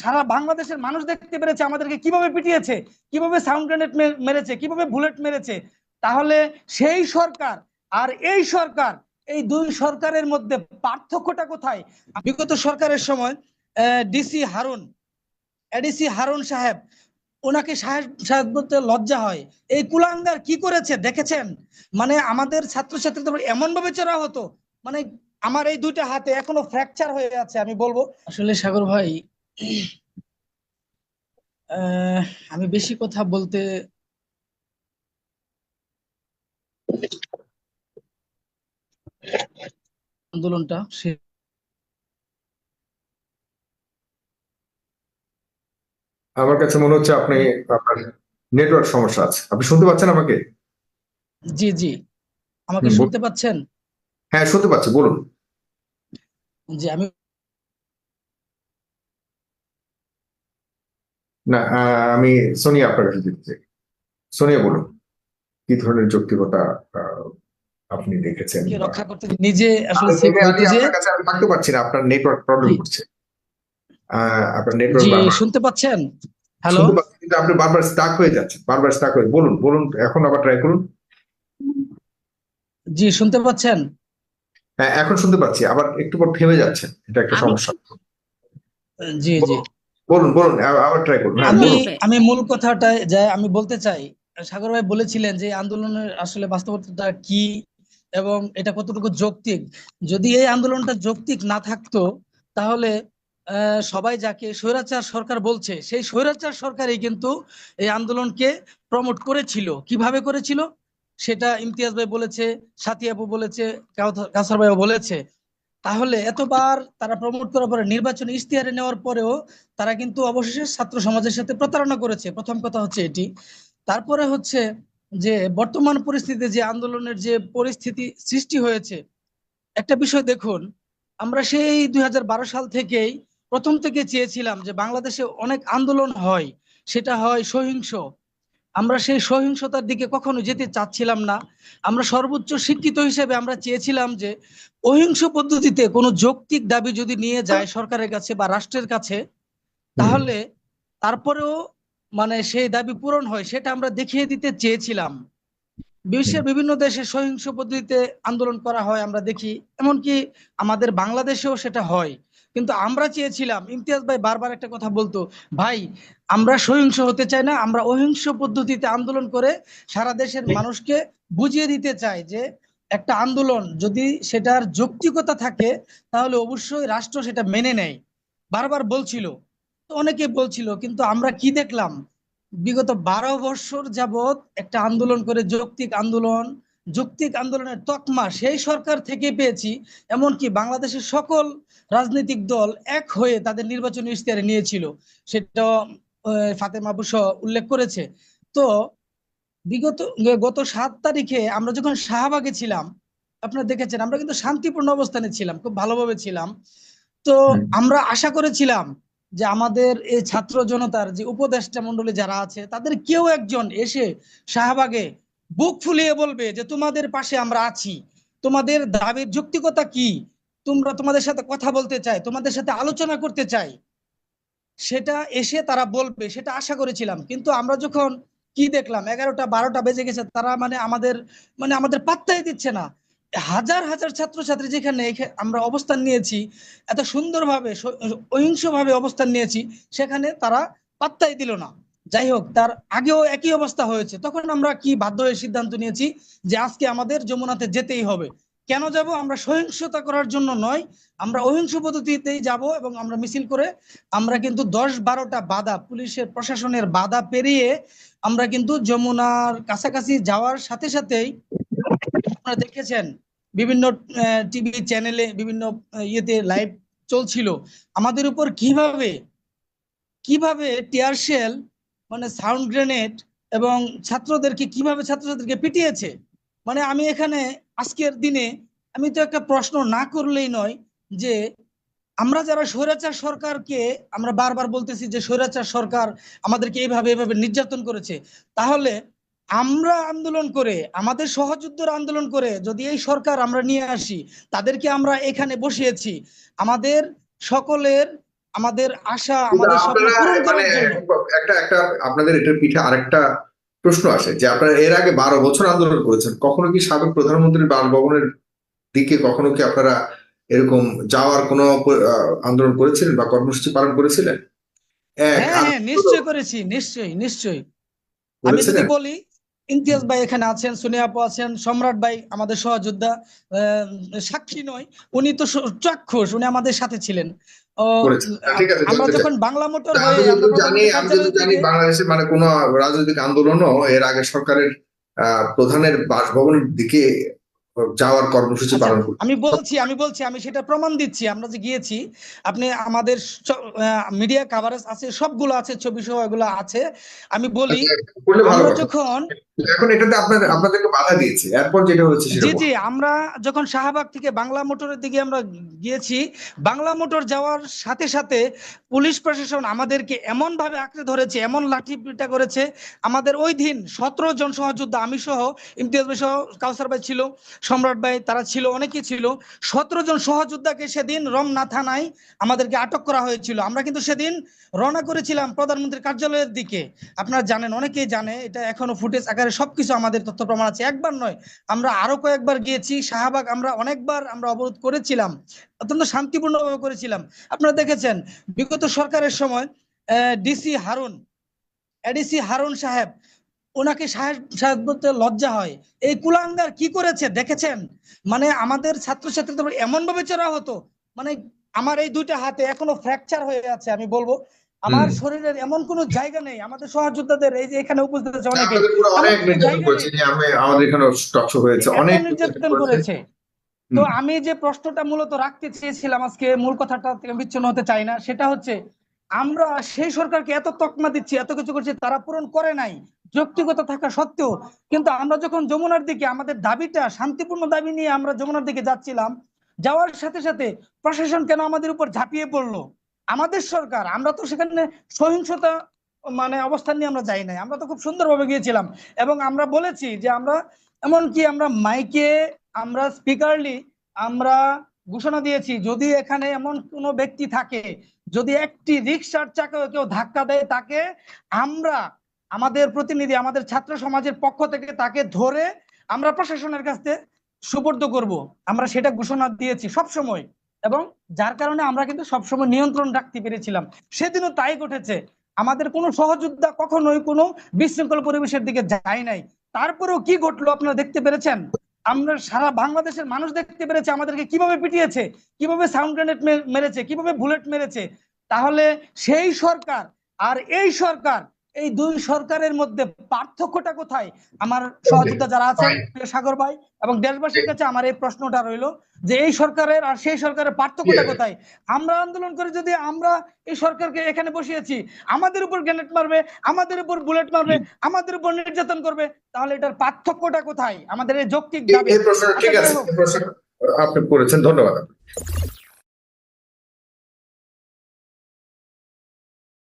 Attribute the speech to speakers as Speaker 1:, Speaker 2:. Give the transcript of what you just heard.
Speaker 1: সারা বাংলাদেশের মানুষ দেখতে পেরেছে আমাদেরকে কীভাবে পিটিয়েছে, কীভাবে সাউন্ড গ্রেনেড মেরেছে, কীভাবে বুলেট মেরেছে। তাহলে সেই সরকার আর এই সরকার, এই দুই সরকারের মধ্যে পার্থক্যটা কোথায়? বিগত সরকারের সময় ডিসি হারুন এডিসি হারুন সাহেব, ওনাকে সাহেব বলতে লজ্জা হয়। এই কুলাঙ্গার কি করেছে দেখেছেন? মানে আমাদের ছাত্রছাত্রীদের এমন ভাবে চড়া হতো মানে আমার এই দুইটা হাতে এখনও ফ্র্যাকচার হয়ে আছে, আমি বলব। আসলে সাগর ভাই আমি বেশি কথা বলতে আন্দোলনটা সে
Speaker 2: আমার কাছে মনে হচ্ছে আপনি আপনার নেটওয়ার্ক সমস্যা আছে। আপনি শুনতে পাচ্ছেন আমাকে?
Speaker 1: জি জি। আমাকে শুনতে পাচ্ছেন?
Speaker 2: হ্যাঁ শুনতে পাচ্ছি বলুন।
Speaker 1: জি আমি
Speaker 2: না আমি সোনিয়া আপনার কাছে যেতে চাই। সোনিয়া বলুন কি ধরনের যৌক্তিকতা আপনি দেখেছেন
Speaker 1: রক্ষা করতে নিজে আসলে
Speaker 2: আমি- থাকতে পারছি না আপনার নেটওয়ার্ক প্রবলেম করছে আপনার
Speaker 1: জি
Speaker 2: নেটওয়ার্ক
Speaker 1: শুনতে পাচ্ছেন? হ্যালো
Speaker 2: কিন্তু আপনি বারবার স্টাক হয়ে যাচ্ছেন বারবার স্টাক হয়ে বলুন বলুন এখন আবার ট্রাই করুন।
Speaker 1: জি শুনতে পাচ্ছেন?
Speaker 2: হ্যাঁ এখন শুনতে পাচ্ছি আবার একটু পর থেমে যাচ্ছেন এটা একটা সমস্যা।
Speaker 1: জি জি।
Speaker 2: বলুন বলুন আবার ট্রাই করুন। হ্যাঁ
Speaker 1: আমি আমি মূল কথাটা যাই আমি বলতে চাই সাগর ভাই বলেছিলেন যে আন্দোলনের আসলে বাস্তবতা কি এবং এটা কতটুকু যৌক্তিক। যদি এই আন্দোলনটা যৌক্তিক না থাকতো তাহলে সবাই যাকে স্বৈরাচার সরকার বলছে সেই স্বৈরাচার সরকারই কিন্তু এই আন্দোলনকে প্রমোট করেছিল। কীভাবে করেছিল? সেটা ইমতিয়াজ ভাই বলেছে সাথী আপু বলেছে কাউসার ভাইও বলেছে। তাহলে এতবার তারা প্রমোট করার পরে নির্বাচনী ইশতেহারে নেওয়ার পরেও তারা কিন্তু অবশেষে ছাত্র সমাজের সাথে প্রতারণা করেছে। প্রথম কথা হচ্ছে এটি। তারপরে হচ্ছে যে বর্তমান পরিস্থিতিতে যে আন্দোলনের যে পরিস্থিতি সৃষ্টি হয়েছে, একটা বিষয় দেখুন, আমরা সেই দুই হাজার বারো সাল থেকেই প্রথম থেকে চেয়েছিলাম যে বাংলাদেশে অনেক আন্দোলন হয়। সেটা হয় সহিংস। আমরা সেই সহিংসতার দিকে কখনো যেতে চাচ্ছিলাম না। আমরা সর্বোচ্চ শিক্ষিত হিসেবে আমরা চেয়েছিলাম যে, অহিংস পদ্ধতিতে কোনো যৌক্তিক দাবি যদি নিয়ে যায় সরকারের কাছে বা রাষ্ট্রের কাছে, তাহলে তারপরেও মানে সেই দাবি পূরণ হয়, সেটা আমরা দেখিয়ে দিতে চেয়েছিলাম। বিশ্বের বিভিন্ন দেশে সহিংস পদ্ধতিতে আন্দোলন করা হয় আমরা দেখি। এমনকি আমাদের বাংলাদেশেও সেটা হয়। কিন্তু আমরা চেয়েছিলাম ইমতিয়াজ ভাই বারবার একটা কথা বলতো ভাই আমরা সহিংস হতে চাই না আমরা অহিংস পদ্ধতিতে আন্দোলন করে সারা দেশের মানুষকে বুঝিয়ে দিতে চাই যে একটা আন্দোলন যদি সেটার যৌক্তিকতা থাকে তাহলে অবশ্যই রাষ্ট্র সেটা মেনে নেয়। বারবার বলছিল। তো অনেকে বলছিল কিন্তু আমরা কি দেখলাম? বিগত বারো বছর যাবত একটা আন্দোলন করে যৌক্তিক আন্দোলন যৌক্তিক আন্দোলনের তকমা সেই সরকার থেকে পেয়েছি এমনকি বাংলাদেশের সকল রাজনৈতিক দল এক হয়ে তাদের নির্বাচনী ইশতেহারে নিয়েছিল। সেটা আহ, ফাতেমা বুস উল্লেখ করেছে। তো বিগত গত সাত তারিখে আমরা যখন শাহবাগে ছিলাম আপনারা দেখেছেন আমরা কিন্তু শান্তিপূর্ণ অবস্থানে ছিলাম খুব ভালোভাবে ছিলাম। তো আমরা আশা করেছিলাম যে আমাদের এই ছাত্র জনতার যে উপদেষ্টা মন্ডলী যারা আছে, তাদের কেউ একজন এসে শাহবাগে বুক ফুলিয়ে বলবে যে, তোমাদের পাশে আমরা আছি। তোমাদের দাবির যৌক্তিকতা কি? তোমরা তোমাদের সাথে কথা বলতে চাই, তোমাদের সাথে আলোচনা করতে চাই। সেটা এসে তারা বলবে, সেটা আশা করেছিলাম। কিন্তু আমরা যখন কি দেখলাম, এগারোটা, বারোটা বেজে গেছে, তারা মানে আমাদের মানে আমাদের পাত্তাই দিচ্ছে না। হাজার হাজার ছাত্রছাত্রী যেখানে আমরা অবস্থান নিয়েছি, এত সুন্দরভাবে অহিংসভাবে অবস্থান নিয়েছি, সেখানে তারা পাত্তাই দিল না। যাই হোক, তার আগেও একই অবস্থা হয়েছে। তখন আমরা কি বাধ্য হয়ে সিদ্ধান্ত নিয়েছি যে আজকে আমাদের যমুনাতে যেতেই হবে। কেন যাব? আমরা সহিংসতা করার জন্য নয়, আমরা অহিংস পদ্ধতিতেই যাব এবং আমরা মিছিল করে আমরা কিন্তু দশ বারোটা বাধা, পুলিশের, প্রশাসনের বাধা পেরিয়ে আমরা কিন্তু যমুনার কাছাকাছি যাওয়ার সাথে সাথেই আপনারা দেখেছেন, বিভিন্ন টিভি চ্যানেলে বিভিন্ন ইয়েতে লাইভ চলছিল। আমাদের উপর কীভাবে কীভাবে টিয়ার শেল মানে সাউন্ড গ্রেনেড এবং ছাত্রদেরকে, কীভাবে ছাত্রছাত্রীকে পিটিয়েছে? মানে আমি এখানে, আজকের দিনে, আমি তো একটা প্রশ্ন না করলেই নয় যে, আমরা যারা স্বৈরাচার সরকারকে, আমরা বারবার বলতেছি যে স্বৈরাচার সরকার আমাদেরকে এইভাবে এভাবে নির্যাতন করেছে, তাহলে আমরা আন্দোলন করে আমাদের সহযুদ্ধের আন্দোলন করে যদি এই সরকার আমরা নিয়ে আসি তাদেরকে আমরা এখানে বসিয়েছি। আমাদের সকলের আমাদের আশা আমাদের
Speaker 2: একটা একটা আপনাদের এটার পিঠে আরেকটা প্রশ্ন আসে যে আপনারা এর আগে বারো বছর আন্দোলন করেছেন কখনো কি সাবেক প্রধানমন্ত্রীর বাসভবনের দিকে কখনো কি আপনারা এরকম যাওয়ার কোনো আন্দোলন করেছিলেন বা কর্মসূচি পালন করেছিলেন?
Speaker 1: হ্যাঁ হ্যাঁ নিশ্চয় করেছি নিশ্চয়ই নিশ্চয়ই। আমি যদি বলি ইমতিয়াজ ভাই এখানে আছেন সোনিয়া আপু আছেন সম্রাট ভাই আমাদের সহযোদ্ধা সাক্ষী নয় উনি তো চাক্ষুষ উনি আমাদের সাথে ছিলেন।
Speaker 2: আছে,
Speaker 1: আমরা যখন বাংলা মোটর হয়ে
Speaker 2: জানি আমি জানি বাংলাদেশে মানে কোনো রাজনৈতিক আন্দোলনও এর আগে সরকারের প্রধানের বাসভবনের দিকে যাওয়ার কর্মসূচি
Speaker 1: আচ্ছা,
Speaker 2: পালন
Speaker 1: আমি বলছি আমি বলছি আমি সেটা প্রমাণ দিচ্ছি। আমরা যে গিয়েছি আপনি আমাদের মিডিয়া কাভারেজ আছে সবগুলো আছে ছবি সহ এগুলো আছে। আমি বলি আমরা যখন
Speaker 2: এখন এটাতে আপনার আপনাদেরকে বাধা দিয়েছে। এরপর যেটা হচ্ছে
Speaker 1: জি জি আমরা যখন শাহবাগ থেকে বাংলা মোটরের দিকে আমরা গিয়েছি বাংলা মোটর যাওয়ার সাথে সাথে পুলিশ প্রশাসন আমাদেরকে এমন ভাবে আঁকড়ে ধরেছে এমন লাঠি পিটা করেছে। আমাদের ওই দিন সতেরো জন সহযোদ্ধা আমি সহ ইমতিয়াজ ভাই সহ কাউসার ভাই ছিল সম্রাট ভাই তারা ছিল অনেকেই ছিল। সতেরো জন সহযোদ্ধাকে সেদিন রমনা থানায় আমাদেরকে আটক করা হয়েছিল। আমরা কিন্তু সেদিন রওনা করেছিলাম প্রধানমন্ত্রীর কার্যালয়ের দিকে। আপনারা জানেন অনেকেই জানে এটা এখনও ফুটেজ আকারে সবকিছু আমাদের তথ্য প্রমাণ আছে। একবার নয়, আমরা আরও কয়েকবার গিয়েছি, শাহবাগ আমরা অনেকবার আমরা অবরোধ করেছিলাম, অত্যন্ত শান্তিপূর্ণভাবে করেছিলাম। আপনারা দেখেছেন, বিগত সরকারের সময় ডিসি হারুন এডিসি হারুন সাহেব, ওনাকে সাহেব বলতে লজ্জা হয়। এই কুলাঙ্গার কি করেছে দেখেছেন? মানে আমাদের ছাত্রছাত্রীদের এমন ভাবে চড়া হতো মানে আমার এই দুইটা হাতে এখনও ফ্র্যাকচার হয়ে আছে, আমি বলব। আমার শরীরের এমন কোনো জায়গা নেই আমাদের সহযোদ্ধাদের এই যে এখানে উপস্থিত আছে অনেকে।
Speaker 2: অনেক নির্যাতন করেছে যে আমি আমাদের এখানে টকশো হয়েছে অনেক
Speaker 1: নির্যাতন করেছে। তো আমি যে প্রশ্নটা মূলত রাখতে চেয়েছিলাম আজকে মূল কথাটা থেকে বিচ্ছিন্ন হতে চাই না সেটা হচ্ছে আমরা সেই সরকারকে এত তকমা দিচ্ছি এত কিছু করছি তারা পূরণ করে নাই যৌক্তিকতা থাকা সত্ত্বেও কিন্তু আমরা যখন যমুনার দিকে আমাদের দাবিটা শান্তিপূর্ণ দাবি নিয়ে আমরা যমুনার দিকে যাচ্ছিলাম যাওয়ার সাথে সাথে প্রশাসন কেন আমাদের উপর ঝাঁপিয়ে পড়ল? আমাদের সরকার, আমরা তো সেখানে সহিংসতা মানে অবস্থান নিয়ে আমরা যাই নাই। আমরা তো খুব সুন্দরভাবে গিয়েছিলাম। এবং আমরা বলেছি যে আমরা, এমনকি আমরা মাইকে, আমরা স্পিকারলি আমরা ঘোষণা দিয়েছি, যদি এখানে এমন কোনো ব্যক্তি থাকে, যদি একটি রিক্সার চাকা কেউ ধাক্কা দেয়, তাকে আমরা, আমাদের প্রতিনিধি, আমাদের ছাত্র সমাজের পক্ষ থেকে তাকে ধরে আমরা প্রশাসনের কাছে সুপর্দ করব। আমরা সেটা ঘোষণা দিয়েছি সব সময় এবং যার কারণে আমরা কিন্তু সবসময় নিয়ন্ত্রণ রাখতে পেরেছিলাম। সেদিনও তাই ঘটেছে। আমাদের কোনো সহযোদ্ধা কখনোই কোনো বিশৃঙ্খল পরিবেশের দিকে যায় নাই। তারপরেও কি ঘটলো আপনারা দেখতে পেরেছেন? আমরা সারা বাংলাদেশের মানুষ দেখতে পেরেছে আমাদেরকে কীভাবে পিটিয়েছে, কীভাবে সাউন্ড গ্রেনেড মেরেছে, কীভাবে বুলেট মেরেছে। তাহলে সেই সরকার আর এই সরকার এই দুই সরকারের মধ্যে পার্থক্যটা কোথায়? আমার সহযোদ্ধা যারা আছেন সাগর ভাই এবং দেশবাসীর কাছে আমার এই প্রশ্নটা রইল যে এই সরকারের আর সেই সরকারের পার্থক্যটা কোথায়? আমরা আন্দোলন করে যদি আমরা এই সরকারকে এখানে বসিয়েছি আমাদের উপর গ্রেনেড মারবে আমাদের উপর বুলেট মারবে আমাদের উপর নির্যাতন করবে তাহলে এটার পার্থক্যটা কোথায়? আমাদের এই যৌক্তিক দাবি।
Speaker 2: ঠিক আছে আপনি করেছেন ধন্যবাদ